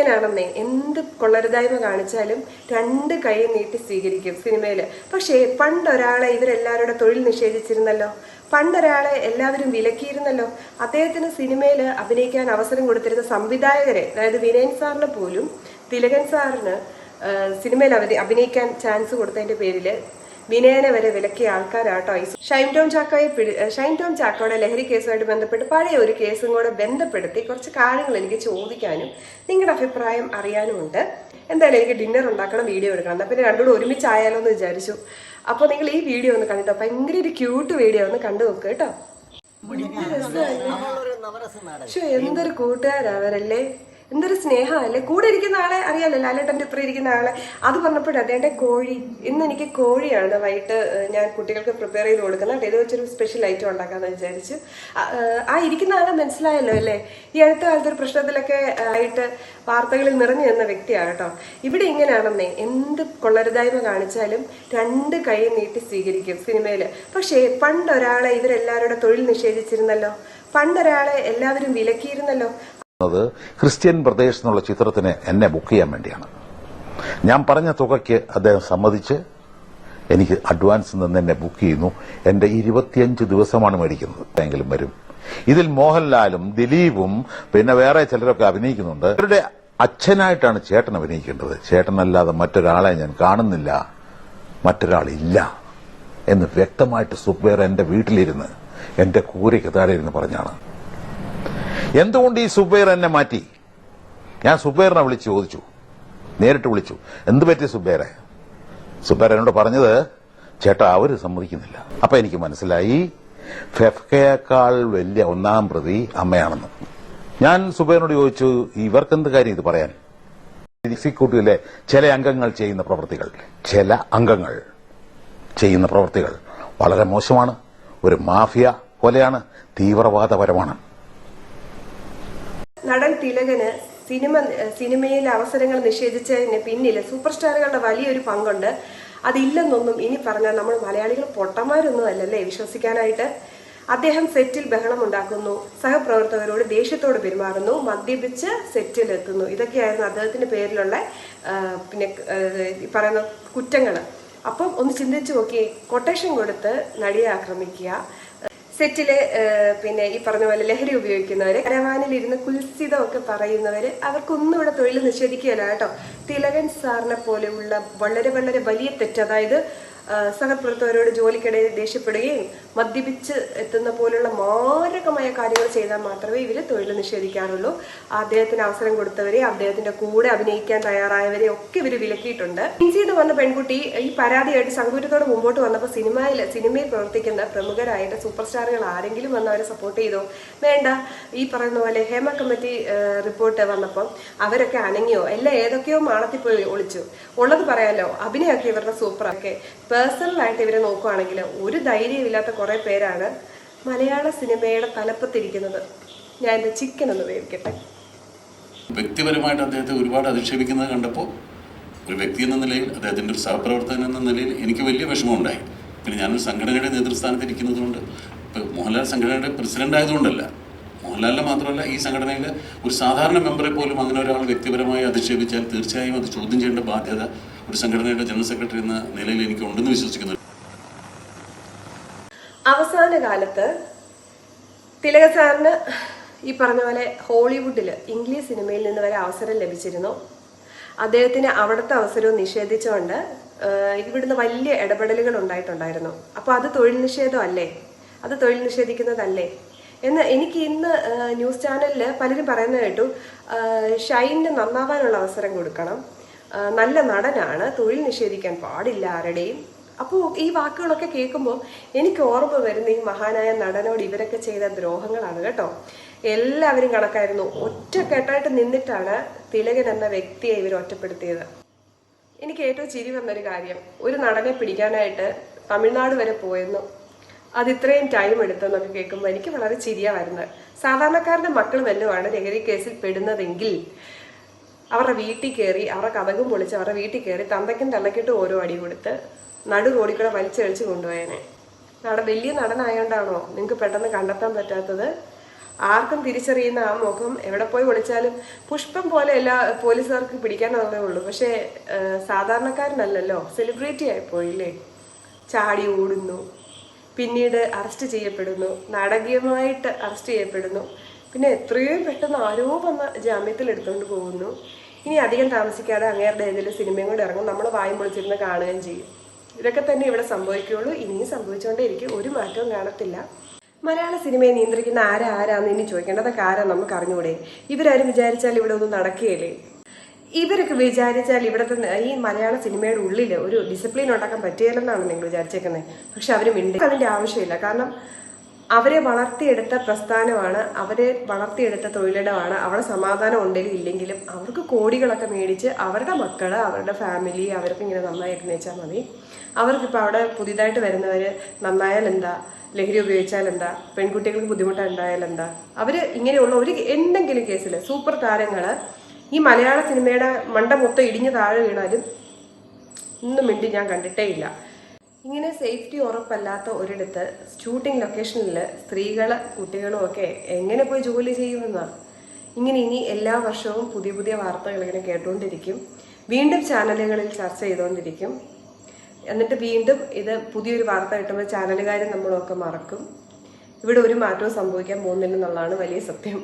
ഇങ്ങനെയാണെന്നേ എന്ത് കൊള്ളരുതായ്മ കാണിച്ചാലും രണ്ട് കൈ നീട്ടി സ്വീകരിക്കും സിനിമയിൽ പക്ഷേ പണ്ടൊരാളെ ഇവരെല്ലാവരുടെ തൊഴിൽ നിഷേധിച്ചിരുന്നല്ലോ. പണ്ടൊരാളെ എല്ലാവരും വിലക്കിയിരുന്നല്ലോ. അദ്ദേഹത്തിന് സിനിമയിൽ അഭിനയിക്കാൻ അവസരം കൊടുത്തിരുന്ന സംവിധായകരെ അതായത് വിനയൻ സാറിന് പോലും തിലകൻ സാറിന് സിനിമയിൽ അവധി അഭിനയിക്കാൻ ചാൻസ് കൊടുത്തതിന്റെ പേരിൽ വിനയനെ വരെ വിലക്കിയ ആൾക്കാരാട്ടോ. ഈ ഷൈൻ ടോം ചാക്കോയെ പിടി ഷൈൻ ടോം ചാക്കോയുടെ ലഹരി കേസുമായിട്ട് ബന്ധപ്പെട്ട് പഴയ ഒരു കേസും കൂടെ ബന്ധപ്പെടുത്തി കുറച്ച് കാര്യങ്ങൾ എനിക്ക് ചോദിക്കാനും നിങ്ങളുടെ അഭിപ്രായം അറിയാനും ഉണ്ട്. എന്തായാലും എനിക്ക് ഡിന്നർ ഉണ്ടാക്കണം വീഡിയോ എടുക്കണം. എന്നാൽ പിന്നെ രണ്ടുകൂടെ ഒരുമിച്ചായാലോ എന്ന് വിചാരിച്ചു. അപ്പോൾ നിങ്ങൾ ഈ വീഡിയോ ഒന്ന് കണ്ടിട്ടോ? ഭയങ്കര ഒരു ക്യൂട്ട് വീഡിയോ ഒന്ന് കണ്ടു നോക്ക് കേട്ടോ. പക്ഷെ എന്തൊരു കൂട്ടുകാരാ അവരല്ലേ? എന്തൊരു സ്നേഹമല്ലേ? കൂടെ ഇരിക്കുന്ന ആളെ അറിയാലോ ലാലേട്ടന്റെ ഇപ്പുറം ഇരിക്കുന്ന ആളെ. അത് പറഞ്ഞപ്പോഴേ എന്റെ കോഴി ഇന്ന് എനിക്ക് കോഴിയാണ്. വൈകിട്ട് ഞാൻ കുട്ടികൾക്ക് പ്രിപ്പയർ ചെയ്ത് കൊടുക്കുന്നത്. അപ്പോൾ വെച്ചൊരു സ്പെഷ്യൽ ഐറ്റം ഉണ്ടാക്കാന്ന് വിചാരിച്ചു. ആ, ഇരിക്കുന്ന ആളെ മനസ്സിലായല്ലോ അല്ലേ? ഈ അടുത്ത കാലത്ത് ഒരു പ്രശ്നത്തിലൊക്കെ ആയിട്ട് വാർത്തകളിൽ നിറഞ്ഞു നിന്ന വ്യക്തിയാണ് കേട്ടോ. ഇവിടെ ഇങ്ങനെയാണെന്നേ എന്ത് കൊള്ളരുതായ്മ കാണിച്ചാലും രണ്ട് കൈ നീട്ടി സ്വീകരിക്കും സിനിമയിൽ പക്ഷേ പണ്ടൊരാളെ ഇവരെല്ലാവരുടെ തൊഴിൽ നിഷേധിച്ചിരുന്നല്ലോ. പണ്ടൊരാളെ എല്ലാവരും വിലക്കിയിരുന്നല്ലോ. അത് ക്രിസ്ത്യൻ പ്രദേശ് എന്നുള്ള ചിത്രത്തിന് എന്നെ ബുക്ക് ചെയ്യാൻ വേണ്ടിയാണ്. ഞാൻ പറഞ്ഞ തുകയ്ക്ക് അദ്ദേഹം സമ്മതിച്ച് എനിക്ക് അഡ്വാൻസ് നിന്ന് എന്നെ ബുക്ക് ചെയ്യുന്നു. എന്റെ ഇരുപത്തിയഞ്ച് ദിവസമാണ് മേടിക്കുന്നത്. എങ്കിലും വരും. ഇതിൽ മോഹൻലാലും ദിലീപും പിന്നെ വേറെ ചിലരൊക്കെ അഭിനയിക്കുന്നുണ്ട്. അവരുടെ അച്ഛനായിട്ടാണ് ചേട്ടൻ അഭിനയിക്കേണ്ടത്. ചേട്ടനല്ലാതെ മറ്റൊരാളെ ഞാൻ കാണുന്നില്ല. മറ്റൊരാളില്ല എന്ന് വ്യക്തമായിട്ട് സുബേർ എന്റെ വീട്ടിലിരുന്ന് എന്റെ കൂരയ്ക്ക് താഴെ ഇരുന്ന് പറഞ്ഞാണ്. എന്തുകൊണ്ട് ഈ സുബൈർ എന്നെ മാറ്റി? ഞാൻ സുബൈറിനെ വിളിച്ച് ചോദിച്ചു. നേരിട്ട് വിളിച്ചു. എന്ത് പറ്റി സുബൈറെ? സുബൈർ എന്നോട് പറഞ്ഞത് ചേട്ടാ അവർ സമ്മതിക്കുന്നില്ല. അപ്പൊ എനിക്ക് മനസ്സിലായി ഫെഫ്കയേക്കാൾ വലിയ ഒന്നാം പ്രതി അമ്മയാണെന്ന്. ഞാൻ സുബൈറിനോട് ചോദിച്ചു ഇവർക്കെന്ത് കാര്യം ഇത് പറയാൻ? എക്സിക്യൂട്ടീവിലെ ചില അംഗങ്ങൾ ചെയ്യുന്ന പ്രവൃത്തികൾ ചില അംഗങ്ങൾ ചെയ്യുന്ന പ്രവൃത്തികൾ വളരെ മോശമാണ്. ഒരു മാഫിയ പോലെയാണ് തീവ്രവാദപരമാണ്. നടൻ തിലകന് സിനിമ സിനിമയിൽ അവസരങ്ങൾ നിഷേധിച്ചതിന് പിന്നിൽ സൂപ്പർ സ്റ്റാറുകളുടെ വലിയൊരു പങ്കുണ്ട്. അതില്ലെന്നൊന്നും ഇനി പറഞ്ഞാൽ നമ്മൾ മലയാളികൾ പൊട്ടന്മാരൊന്നും അല്ലല്ലേ വിശ്വസിക്കാനായിട്ട്? അദ്ദേഹം സെറ്റിൽ ബഹളം ഉണ്ടാക്കുന്നു സഹപ്രവർത്തകരോട് ദേഷ്യത്തോട് പെരുമാറുന്നു. മദ്യപിച്ച് സെറ്റിലെത്തുന്നു. ഇതൊക്കെയായിരുന്നു അദ്ദേഹത്തിന്റെ പേരിലുള്ള പിന്നെ പറയുന്ന കുറ്റങ്ങൾ അപ്പം ഒന്ന് ചിന്തിച്ചു നോക്കി കൊട്ടേഷൻ കൊടുത്ത് നടിയെ ആക്രമിക്കുക സെറ്റിൽ പിന്നെ ഈ പറഞ്ഞ പോലെ ലഹരി ഉപയോഗിക്കുന്നവര് കരവാനിലിരുന്ന് കുൽസിതമൊക്കെ പറയുന്നവര് അവർക്കൊന്നും ഇവിടെ തൊഴിൽ നിഷേധിക്കുകയല്ല കേട്ടോ. തിലകൻ സാറിനെ പോലെയുള്ള വളരെ വളരെ വലിയ തെറ്റ് അതായത് സഹപ്രവർത്തകരോട് ജോലിക്കിടയിൽ ദേഷ്യപ്പെടുകയും മദ്യപിച്ച് എത്തുന്ന പോലുള്ള മാരകമായ കാര്യങ്ങൾ ചെയ്താൽ മാത്രമേ ഇവർ തൊഴിൽ നിഷേധിക്കാറുള്ളൂ. അദ്ദേഹത്തിന് അവസരം കൊടുത്തവരെ അദ്ദേഹത്തിന്റെ കൂടെ അഭിനയിക്കാൻ തയ്യാറായവരെ ഒക്കെ ഇവർ വിലക്കിയിട്ടുണ്ട്. ഇൻസി എന്ന് പറഞ്ഞ പെൺകുട്ടി ഈ പരാതിയായിട്ട് സങ്കൂരത്തോട് മുമ്പോട്ട് വന്നപ്പോൾ സിനിമയിൽ സിനിമയിൽ പ്രവർത്തിക്കുന്ന പ്രമുഖരായിട്ട് സൂപ്പർ സ്റ്റാറുകൾ ആരെങ്കിലും വന്ന് അവരെ സപ്പോർട്ട് ചെയ്തോ? വേണ്ട. ഈ പറയുന്ന പോലെ ഹേമ കമ്മിറ്റി റിപ്പോർട്ട് വന്നപ്പം അവരൊക്കെ അനങ്ങിയോ? എല്ലാം ഏതൊക്കെയോ മാളത്തിൽ പോയി ഒളിച്ചു. ഉള്ളത് പറയാലോ? അഭിനയമൊക്കെ ഇവരുടെ സൂപ്പറൊക്കെ പേഴ്സണലായിട്ട് ഇവരെ നോക്കുവാണെങ്കിൽ ഒരു ധൈര്യമില്ലാത്ത കുറെ പേരാണ് മലയാള സിനിമയുടെ തലപ്പത്തിരിക്കുന്നത്. ഞാൻ എന്റെ ചിക്കൻ ഒന്ന് വേവിക്കട്ടെ. വ്യക്തിപരമായിട്ട് അദ്ദേഹത്തെ ഒരുപാട് അധിക്ഷേപിക്കുന്നത് കണ്ടപ്പോൾ ഒരു വ്യക്തി എന്ന നിലയിൽ അദ്ദേഹത്തിന്റെ ഒരു സഹപ്രവർത്തകൻ എന്ന നിലയിൽ എനിക്ക് വലിയ വിഷമമുണ്ടായി. പിന്നെ ഞാനൊരു സംഘടനയുടെ നേതൃസ്ഥാനത്ത് ഇരിക്കുന്നതുകൊണ്ട് ഇപ്പോൾ മോഹൻലാൽ സംഘടനയുടെ പ്രസിഡന്റ് ആയതുകൊണ്ടല്ല. മോഹൻലാലിനെ മാത്രമല്ല ഈ സംഘടനയിൽ ഒരു സാധാരണ മെമ്പറെ പോലും അങ്ങനെ ഒരാൾ വ്യക്തിപരമായി അധിക്ഷേപിച്ചാൽ തീർച്ചയായും അത് ചോദ്യം ചെയ്യേണ്ട ബാധ്യത ഒരു സംഘടനയുടെ ജനറൽ സെക്രട്ടറി എന്ന നിലയിൽ എനിക്ക് ഉണ്ടെന്ന് വിശ്വസിക്കുന്നു. അവസാന കാലത്ത് തിലക സാറിന് ഈ പറഞ്ഞ പോലെ ഹോളിവുഡിൽ ഇംഗ്ലീഷ് സിനിമയിൽ നിന്ന് വരെ അവസരം ലഭിച്ചിരുന്നു. അദ്ദേഹത്തിന് അവിടുത്തെ അവസരവും നിഷേധിച്ചുകൊണ്ട് ഇവിടുന്ന് വലിയ ഇടപെടലുകൾ ഉണ്ടായിട്ടുണ്ടായിരുന്നു. അപ്പോൾ അത് തൊഴിൽ നിഷേധം അല്ലേ അത് തൊഴിൽ നിഷേധിക്കുന്നതല്ലേ? എന്ന് എനിക്ക് ഇന്ന് ന്യൂസ് ചാനലിൽ പലരും പറയുന്നത് കേട്ടു. ഷൈനിന് നന്നാവാനുള്ള അവസരം കൊടുക്കണം. നല്ല നടനാണ് തൊഴിൽ നിഷേധിക്കാൻ പാടില്ല ആരുടെയും. അപ്പോൾ ഈ വാക്കുകളൊക്കെ കേൾക്കുമ്പോൾ എനിക്ക് ഓർമ്മ വരുന്ന ഈ മഹാനായ നടനോട് ഇവരൊക്കെ ചെയ്ത ദ്രോഹങ്ങളാണ് കേട്ടോ. എല്ലാവരും കണക്കായിരുന്നു. ഒറ്റക്കെട്ടായിട്ട് നിന്നിട്ടാണ് തിലകൻ എന്ന വ്യക്തിയെ ഇവർ ഒറ്റപ്പെടുത്തിയത്. എനിക്ക് ഏറ്റവും ചിരി വന്നൊരു കാര്യം ഒരു നടനെ പിടിക്കാനായിട്ട് തമിഴ്നാട് വരെ പോയെന്നു അത് ഇത്രയും ടൈം എടുത്തെന്നൊക്കെ കേൾക്കുമ്പോൾ എനിക്ക് വളരെ ചിരിയാ വരുന്നത്. സാധാരണക്കാരുടെ മക്കൾ വല്ലതുമാണ് ലഹരി കേസിൽ പെടുന്നതെങ്കിൽ അവരുടെ വീട്ടിൽ കയറി അവരുടെ കഥകും പൊളിച്ച് അവരുടെ വീട്ടിൽ കയറി തന്തയ്ക്കും തള്ളക്കിട്ടും ഓരോ അടി കൊടുത്ത് നടു റോഡിക്കൂടെ വലിച്ചഴിച്ച് കൊണ്ടുപോയേനെ. നട വലിയ നടനായോണ്ടാണോ നിങ്ങൾക്ക് പെട്ടെന്ന് കണ്ടെത്താൻ പറ്റാത്തത്? ആർക്കും തിരിച്ചറിയുന്ന ആ മുഖം എവിടെ പോയി വിളിച്ചാലും പുഷ്പം പോലെ എല്ലാ പോലീസുകാർക്ക് പിടിക്കാനുള്ളതേ ഉള്ളൂ. പക്ഷേ സാധാരണക്കാരനല്ലല്ലോ സെലിബ്രിറ്റി ആയിപ്പോയില്ലേ? ചാടി ഓടുന്നു പിന്നീട് അറസ്റ്റ് ചെയ്യപ്പെടുന്നു. നാടകീയമായിട്ട് അറസ്റ്റ് ചെയ്യപ്പെടുന്നു. പിന്നെ എത്രയും പെട്ടെന്ന് ആരോ വന്ന ജാമ്യത്തിൽ എടുത്തുകൊണ്ട് പോകുന്നു. ഇനി അധികം താമസിക്കാതെ അങ്ങേരുടെ ഏതെങ്കിലും സിനിമയും കൂടെ ഇറങ്ങും. നമ്മൾ വായും പൊളിച്ചിരുന്ന് കാണുകയും ചെയ്യും. ഇതൊക്കെ തന്നെ ഇവിടെ സംഭവിക്കുകയുള്ളൂ ഇനിയും സംഭവിച്ചുകൊണ്ടേയിരിക്കും ഒരു മാറ്റവും കാണത്തില്ല. മലയാള സിനിമയെ നിയന്ത്രിക്കുന്ന ആരാരാന്ന് ഇനി ചോദിക്കേണ്ടതൊക്കെ ആരാ? നമുക്ക് അറിഞ്ഞുകൂടെ ഇവരാരും വിചാരിച്ചാൽ ഇവിടെ ഒന്നും നടക്കുകയില്ലേ? ഇവരൊക്കെ വിചാരിച്ചാൽ ഇവിടുത്തെ ഈ മലയാള സിനിമയുടെ ഉള്ളിൽ ഒരു ഡിസിപ്ലിൻ ഉണ്ടാക്കാൻ പറ്റിയല്ലെന്നാണ് നിങ്ങൾ വിചാരിച്ചേക്കുന്നത് പക്ഷെ അവർ മിണ്ടി അതിന്റെ ആവശ്യമില്ല. കാരണം അവരെ വളർത്തിയെടുത്ത പ്രസ്ഥാനമാണ് അവരെ വളർത്തിയെടുത്ത തൊഴിലിടമാണ് അവിടെ സമാധാനം ഉണ്ടെങ്കിലും ഇല്ലെങ്കിലും അവർക്ക് കോടികളൊക്കെ മേടിച്ച് അവരുടെ മക്കൾ അവരുടെ ഫാമിലി അവർക്ക് ഇങ്ങനെ നന്നായി വെച്ചാൽ മതി. അവർക്കിപ്പോൾ അവിടെ പുതിയതായിട്ട് വരുന്നവർ നന്നായാൽ എന്താ? ലഹരി ഉപയോഗിച്ചാൽ എന്താ? പെൺകുട്ടികൾക്ക് ബുദ്ധിമുട്ടുണ്ടായാൽ എന്താ? അവർ ഇങ്ങനെയുള്ള ഒരു എന്തെങ്കിലും കേസിൽ സൂപ്പർ താരങ്ങൾ ഈ മലയാള സിനിമയുടെ മണ്ട മൊത്തം ഇടിഞ്ഞു താഴെ വീണാലും ഇന്നും മിണ്ടി ഞാൻ കണ്ടിട്ടേ ഇല്ല. ഇങ്ങനെ സേഫ്റ്റി ഉറപ്പല്ലാത്ത ഒരിടത്ത് ഷൂട്ടിംഗ് ലൊക്കേഷനിൽ സ്ത്രീകൾ കുട്ടികളും ഒക്കെ എങ്ങനെ പോയി ജോലി ചെയ്യുമെന്നാണ് ഇങ്ങനെ ഇനി എല്ലാ വർഷവും പുതിയ പുതിയ വാർത്തകൾ ഇങ്ങനെ കേട്ടുകൊണ്ടിരിക്കും വീണ്ടും ചാനലുകളിൽ ചർച്ച ചെയ്തുകൊണ്ടിരിക്കും എന്നിട്ട് വീണ്ടും ഇത് പുതിയൊരു വാർത്ത കിട്ടുമ്പോൾ ചാനലുകാരും നമ്മളൊക്കെ മറക്കും. ഇവിടെ ഒരു മാറ്റവും സംഭവിക്കാൻ പോകുന്നില്ലെന്നുള്ളതാണ് വലിയ സത്യം.